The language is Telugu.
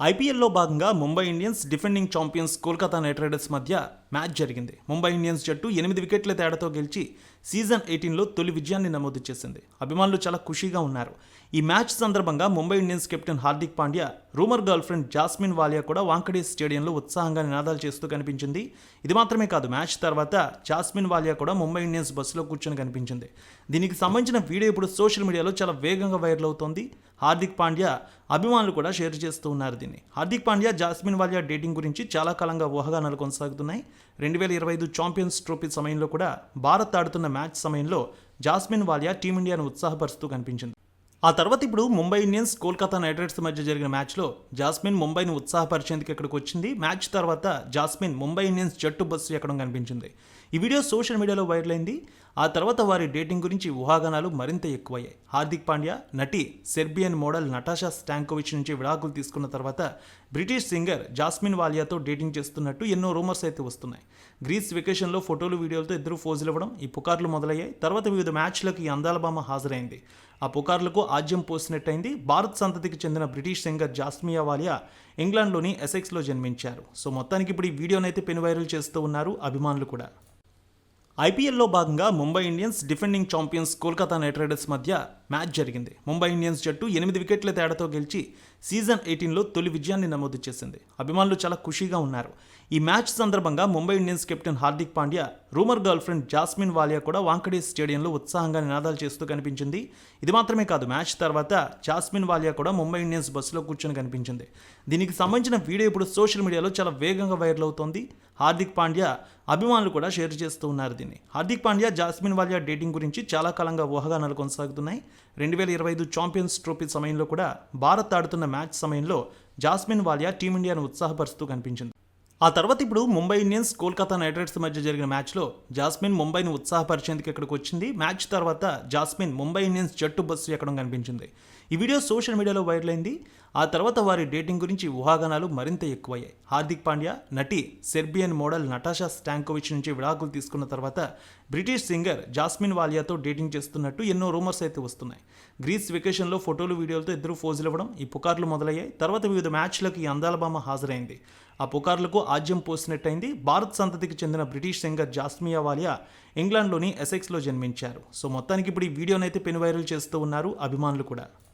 ఐపీఎల్లో భాగంగా Mumbai Indians defending champions Kolkata knight riders మధ్య మ్యాచ్ జరిగింది. ముంబై ఇండియన్స్ జట్టు ఎనిమిది వికెట్ల తేడాతో గెలిచి సీజన్ ఎయిటీన్లో తొలి విజయాన్ని నమోదు చేసింది. అభిమానులు చాలా ఖుషీగా ఉన్నారు. ఈ మ్యాచ్ సందర్భంగా Mumbai Indians captain Hardik Pandya rumour girlfriend Jasmin Walia కూడా వాంకడే స్టేడియంలో ఉత్సాహంగా నినాదాలు చేస్తూ కనిపించింది. ఇది మాత్రమే కాదు మ్యాచ్ తర్వాత జాస్మిన్ వాలియా కూడా ముంబై ఇండియన్స్ బస్సులో కూర్చొని కనిపించింది. దీనికి సంబంధించిన వీడియో ఇప్పుడు సోషల్ మీడియాలో చాలా వేగంగా వైరల్ అవుతోంది. హార్దిక్ పాండ్యా అభిమానులు కూడా షేర్ చేస్తూ ఉన్నారు దీన్ని. హార్దిక్ పాండ్యా జాస్మిన్ వాలియా డేటింగ్ గురించి చాలా కాలంగా ఊహాగానాలు కొనసాగుతున్నాయి రెండు వేల ఇరవై ఐదు ఛాంపియన్స్ ట్రోఫీ సమయంలో కూడా భారత్ ఆడుతున్న మ్యాచ్ సమయంలో జాస్మిన్ వాలియా టీమిండియాను ఉత్సాహపరుస్తూ కనిపించింది. ఆ తర్వాత ఇప్పుడు Mumbai Indians Kolkata knight riders మధ్య జరిగిన మ్యాచ్లో జాస్మిన్ ముంబైని ఉత్సాహపరిచేందుకు ఇక్కడికి వచ్చింది మ్యాచ్ తర్వాత జాస్మిన్ ముంబై ఇండియన్స్ జట్టు బస్సు ఎక్కడం కనిపించింది. ఈ వీడియో సోషల్ మీడియాలో వైరల్ అయింది. ఆ తర్వాత వారి డేటింగ్ గురించి ఊహాగానాలు మరింత ఎక్కువయ్యాయి. హార్దిక్ పాండ్యా నటి సెర్బియన్ మోడల్ నటాషా స్టాంకోవిచ్ నుంచి విడాకులు తీసుకున్న తర్వాత బ్రిటిష్ సింగర్ జాస్మిన్ వాలియాతో డేటింగ్ చేస్తున్నట్టు ఎన్నో రూమర్స్ అయితే వస్తున్నాయి. గ్రీస్ వెకేషన్లో ఫోటోలు వీడియోలతో ఇద్దరు ఫోజులు ఇవ్వడం ఈ పుకార్లు మొదలయ్యాయి. తర్వాత వివిధ మ్యాచ్లకు ఈ అందాలబామ హాజరైంది. ఆ పుకార్లకు ఆజ్యం పోసినట్టయింది. భారత్ సంతతికి చెందిన బ్రిటిష్ సింగర్ జాస్మియా వాలియా ఇంగ్లాండ్లోని ఎసెక్స్లో జన్మించారు. సో మొత్తానికి ఇప్పుడు ఈ వీడియోనైతే పెను వైరల్ చేస్తూ ఉన్నారు అభిమానులు కూడా. ఐపీఎల్లో భాగంగా Mumbai Indians defending champions Kolkata knight riders మధ్య మ్యాచ్ జరిగింది. ముంబై ఇండియన్స్ జట్టు ఎనిమిది వికెట్ల తేడాతో గెలిచి సీజన్ ఎయిటీన్లో తొలి విజయాన్ని నమోదు చేసింది. అభిమానులు చాలా ఖుషీగా ఉన్నారు. ఈ మ్యాచ్ సందర్భంగా Mumbai Indians captain Hardik Pandya rumour girlfriend Jasmin Walia కూడా వాంకడే స్టేడియంలో ఉత్సాహంగా నినాదాలు చేస్తూ కనిపించింది. ఇది మాత్రమే కాదు మ్యాచ్ తర్వాత జాస్మిన్ వాలియా కూడా ముంబై ఇండియన్స్ బస్సులో కూర్చొని కనిపించింది. దీనికి సంబంధించిన వీడియో ఇప్పుడు సోషల్ మీడియాలో చాలా వేగంగా వైరల్ అవుతోంది. హార్దిక్ పాండ్యా అభిమానులు కూడా షేర్ చేస్తూ ఉన్నారు దీన్ని. హార్దిక్ పాండ్యా జాస్మిన్ వాలియా డేటింగ్ గురించి చాలా కాలంగా ఊహగానాలు కొనసాగుతున్నాయి. రెండు వేల ఇరవై ఐదు ఛాంపియన్స్ ట్రోఫీ సమయంలో కూడా భారత్ ఆడుతున్న మ్యాచ్ సమయంలో జాస్మిన్ వాలియా టీమిండియాను ఉత్సాహపరుస్తూ కనిపించింది. ఆ తర్వాత ఇప్పుడు Mumbai Indians Kolkata knight riders మధ్య జరిగిన మ్యాచ్లో జాస్మిన్ ముంబైని ఉత్సాహపరిచేందుకు ఇక్కడికి వచ్చింది. మ్యాచ్ తర్వాత జాస్మిన్ ముంబై ఇండియన్స్ జట్టు బస్సు ఎక్కడం కనిపించింది. ఈ వీడియో సోషల్ మీడియాలో వైరల్ అయింది. ఆ తర్వాత వారి డేటింగ్ గురించి ఊహాగానాలు మరింత ఎక్కువయ్యాయి. హార్దిక్ పాండ్యా నటి సెర్బియన్ మోడల్ నటాషా స్టాంకోవిచ్ నుంచి విడాకులు తీసుకున్న తర్వాత బ్రిటిష్ సింగర్ జాస్మిన్ వాలియాతో డేటింగ్ చేస్తున్నట్టు ఎన్నో రూమర్స్ అయితే వస్తున్నాయి. గ్రీస్ వెకేషన్లో ఫోటోలు వీడియోలతో ఇద్దరు ఫోజులు ఇవ్వడం ఈ పుకార్లు మొదలయ్యాయి. తర్వాత వివిధ మ్యాచ్లకు ఈ అందాల బామ్మ హాజరైంది. ఆ పుకార్లకు ఆజ్యం పోసినట్టయింది. భారత్ సంతతికి చెందిన బ్రిటిష్ సింగర్ జాస్మియా వాలియా ఇంగ్లాండ్లోని ఎసెక్స్లో జన్మించారు. సో మొత్తానికి ఇప్పుడు ఈ వీడియోనైతే పెను వైరల్ చేస్తూ ఉన్నారు అభిమానులు కూడా.